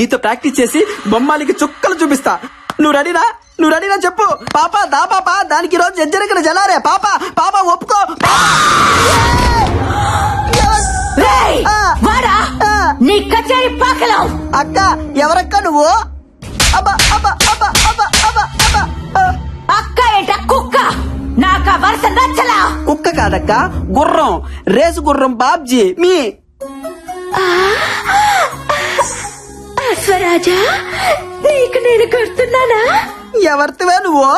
నీతో ప్రాక్టీస్ చేసి బొమ్మాలికి చుక్కలు చూపిస్తా. నువ్వు రెడీనా? నువ్వు రెడీనా చెప్పు. పాప దా పాప దానికి రోజు జజ్జరికన జలారే. పాప పాప ఒప్పుకో. అక్క ఎవరక్క నువ్వు. అక్క ఏంట కుక్క. నాకు వరుస నచ్చలా. కుక్క కాదక్క గుర్రం. రేసు గుర్రం బాబ్జీ మీ. అశ్వరాజా నీకు నేను గుర్తున్నానా ఎవరితివే నువ్వు?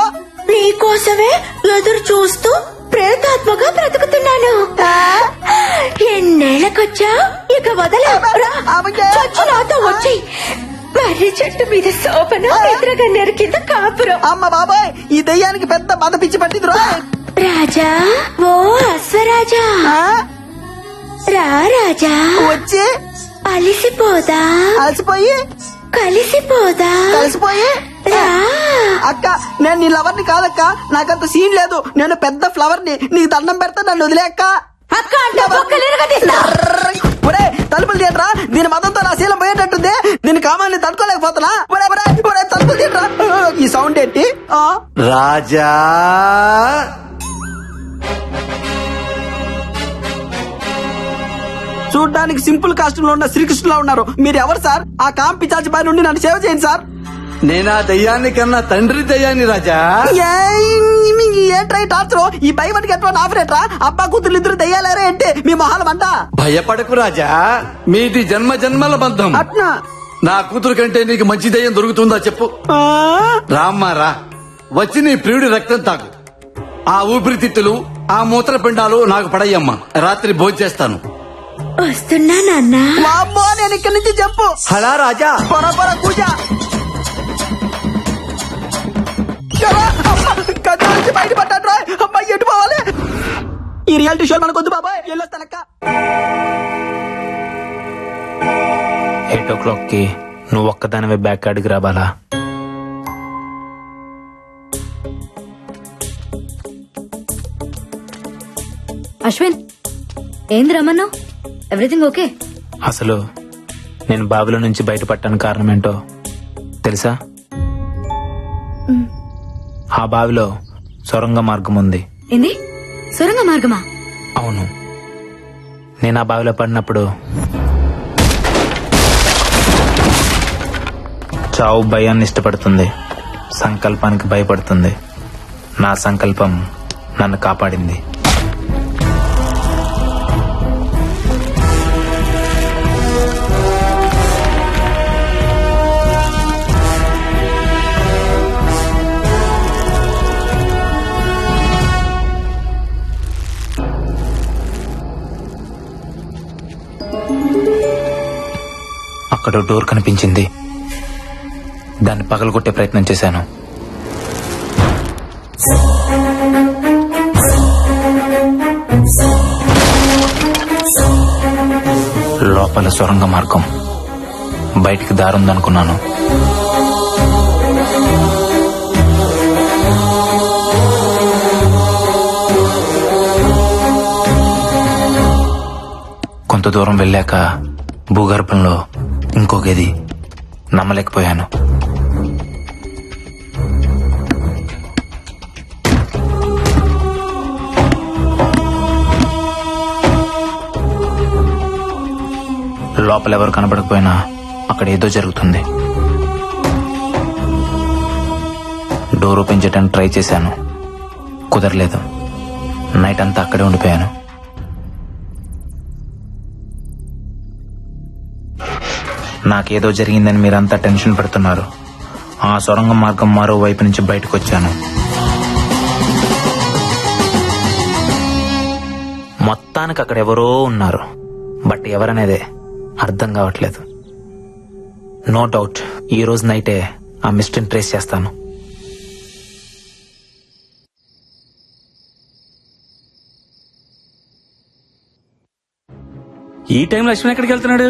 నీకోసమే ఎదురు చూస్తూ ప్రేతాత్మగా బ్రతుకుతున్నాను. ఎన్నేళ్ళకొచ్చా? ఇక వదలా నాతో వచ్చి మర్రి చెట్టు మీద సోపన ఎదురుగా కింద కాపురం. అమ్మ బాబాయ్ ఈ దెయ్యానికి పెద్ద మద పిచ్చి పట్టింది. రాజా ఓ అశ్వరాజా. రా రాజా. వచ్చి. అలిసిపోదా? అలసిపోయి కలిసిపోదా? కలిసిపోయి? రా. అక్క నేను నీ లవర్ని కాదక్క. నాకంత సీన్ లేదు. నేను పెద్ద ఫ్లవర్ని నీకు దండం పెడతా నన్ను వదిలే అక్క. అక్క అంటే బొక్కలు తీస్తా. ఒరే తలుపులు తీయట్రా దీని మతంతో నా శీలం పోయేటట్టుంది. దీని కామాన్ని తట్టుకోలేకపోతున్నా. ఒరే ఒరే ఒరే తలుపులు తీయట్రా ఈ సౌండ్ ఏంటి? ఆ? రాజా. చూడ్డానికి సింపుల్ కాస్ట్యూమ్లో ఉన్న శ్రీకృష్ణులా ఉన్నారు. మీరు ఎవరు సార్? ఆ కాంపి చాచి పై నుండి నన్ను సేవ చేయండి సార్. నేనా దయ్యాన్ని కన్నా తండ్రి దయ్యాన్ని రాజా? ఏంట్రా టార్చర్? ఈ భయపడికి ఎట్లా ఆఫరేట్రా అబ్బా కూతురు ఇద్దరు దయ్యాలేరే ఏంటి? మీ మొహాల మంట. భయపడకు రాజా. మీది జన్మ జన్మల బంధం. అట్నా? నా కూతురు కంటే నీకు మంచి దయ్యం దొరుకుతుందా చెప్పు. ఆ? రామ్మా రా. వచ్చి నీ ప్రియుడి రక్తం తాకు ఆ ఊపిరితిత్తులు ఆ మూత్రపిండాలు నాకు పడయ్యమ్మా. రాత్రి భోజేస్తాను వస్తున్నా నాన్న. వామ్మో నేను ఇక్కడి నుంచి చెప్పు. హలా రాజా. పొర పొర కూజ బయటపడ్డాడు రా. అమ్మాయి ఎటు పోవాలి? ఈ రియాలిటీ షో మనకు వద్దు బాబాయ్. వెళ్ళొస్తానక్క ఎయిట్ ఓ క్లాక్కి నువ్వు ఒక్కదానివే బ్యాక్ అడిగి రావాలా? అశ్విన్ ఏంది రమ్మన్నావు ఎవ్రీథింగ్ ఓకే అసలు నేను బావిలో నుంచి బయటపడటానికి కారణం ఏంటో తెలుసా ఆ బావిలో సొరంగ మార్గం ఉంది. ఏంది? సొరంగ మార్గమా? అవును. నేను ఆ బావిలో పడినప్పుడు చావు భయాన్ని ఇష్టపడుతుంది. సంకల్పానికి భయపడుతుంది. నా సంకల్పం నన్ను కాపాడింది. అక్కడ డోర్ కనిపించింది. దాన్ని పగలగొట్టే ప్రయత్నం చేశాను. లోపల సొరంగ మార్గం. బయటికి దారుందనుకున్నాను. కొంత దూరం వెళ్ళాక భూగర్భంలో ఇంకో గది నమ్మలేకపోయాను. లోపల ఎవరు కనబడకపోయినా అక్కడ ఏదో జరుగుతుంది. డోర్ ఓపెన్ చేయడానికి ట్రై చేశాను. కుదరలేదు. నైట్ అంతా అక్కడే ఉండిపోయాను. నాకేదో జరిగిందని మీరంతా టెన్షన్ పెడుతున్నారు. ఆ సొరంగ మార్గం మరో వైపు నుంచి బయటకు వచ్చాను మొత్తానికి అక్కడ ఎవరో ఉన్నారు. బట్ ఎవరనేదే అర్థం కావట్లేదు. నో డౌట్ ఈ రోజు నైటే ఆ మిస్టరీని ట్రేస్ చేస్తాను. ఈ టైం అశ్విన్ ఎక్కడికి వెళ్తున్నాడు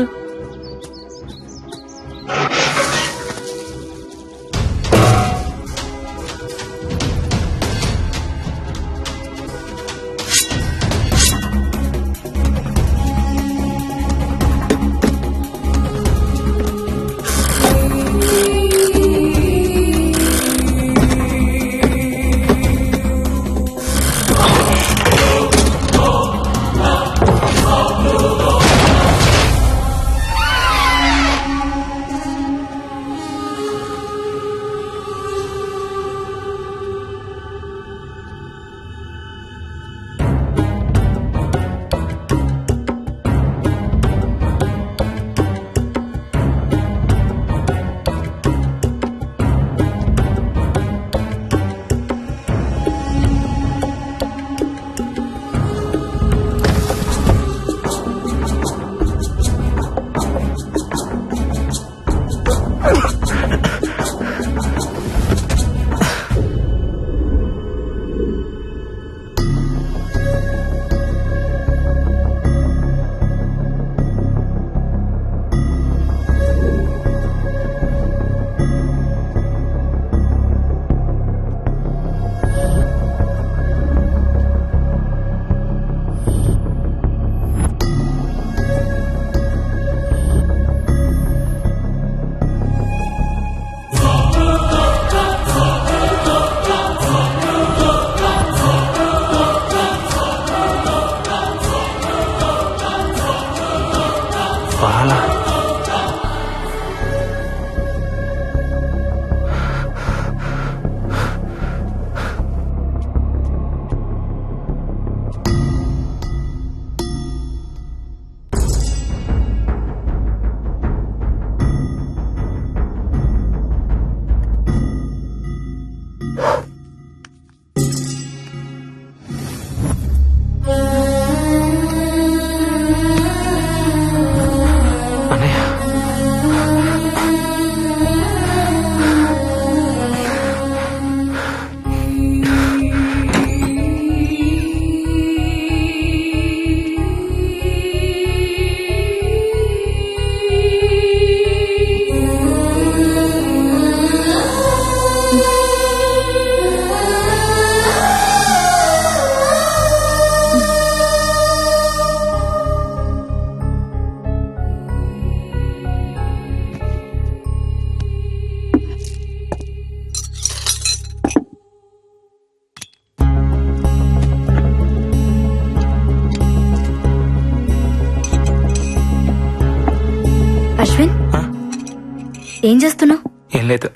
ఏం చేస్తున్నావు? ఏం లేదు.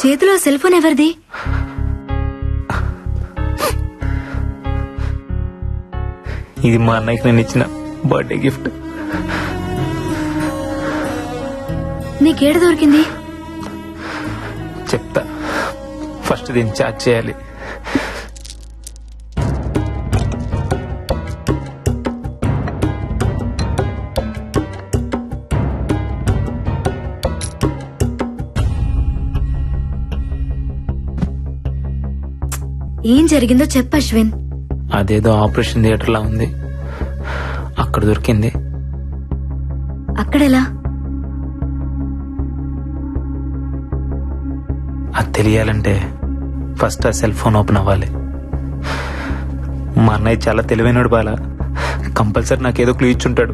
చేతిలో సెల్ ఫోన్ ఎవరిది? ఇది మా అన్నయ్యకి నేను ఇచ్చిన బర్త్డే గిఫ్ట్. నీకేడ దొరికింది? చెప్తా. ఫస్ట్ దీన్ని చార్జ్ చేయాలి. ఏం జరిగిందో చెప్పు అశ్విన్. అదేదో ఆపరేషన్ థియేటర్ లా ఉంది. అక్కడ దొరికింది. అక్కడెలా? అది తెలియాలంటే ఫస్ట్ ఆ సెల్ ఫోన్ ఓపెన్ అవ్వాలి. మా అన్నయ్య చాలా తెలివైనడు బాల. కంపల్సరీ నాకేదో క్లూ ఇచ్చుంటాడు.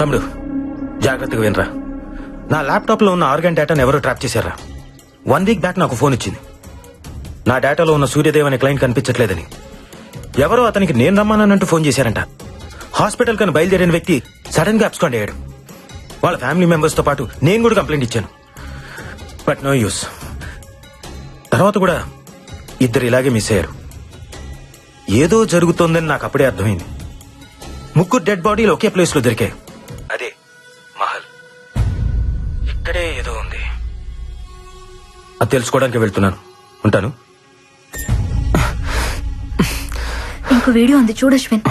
తమ్ముడు జాగ్రత్తగా వినరా. నా ల్యాప్టాప్లో ఉన్న ఆర్గన్ డేటాను ఎవరో ట్రాప్ చేశారా? వన్ వీక్ బ్యాక్ నాకు ఫోన్ ఇచ్చింది. నా డేటాలో ఉన్న సూర్యదేవ్ అనే క్లయింట్ కనిపించట్లేదని. ఎవరో అతనికి నేను రమ్మానంటూ ఫోన్ చేశారంట. హాస్పిటల్ కను బయలుదేరిన వ్యక్తి సడన్గా అబ్స్కాండ్ అయ్యాడు. వాళ్ళ ఫ్యామిలీ మెంబర్స్తో పాటు నేను కూడా కంప్లైంట్ ఇచ్చాను. But no use. తర్వాత కూడా ఇద్దరు ఇలాగే మిస్ అయ్యారు. ఏదో జరుగుతోందని నాకు అప్పుడే అర్థమైంది. ముగ్గురు డెడ్ బాడీలు ఒకే ప్లేస్లో దొరికాయి. మహల్. ఇక్కడే ఏదో ఉంది. అది తెలుసుకోవడానికి వెళ్తున్నాను. ఉంటాను? ఇంకో వీడియో ఉంది చూడు అశ్విన్.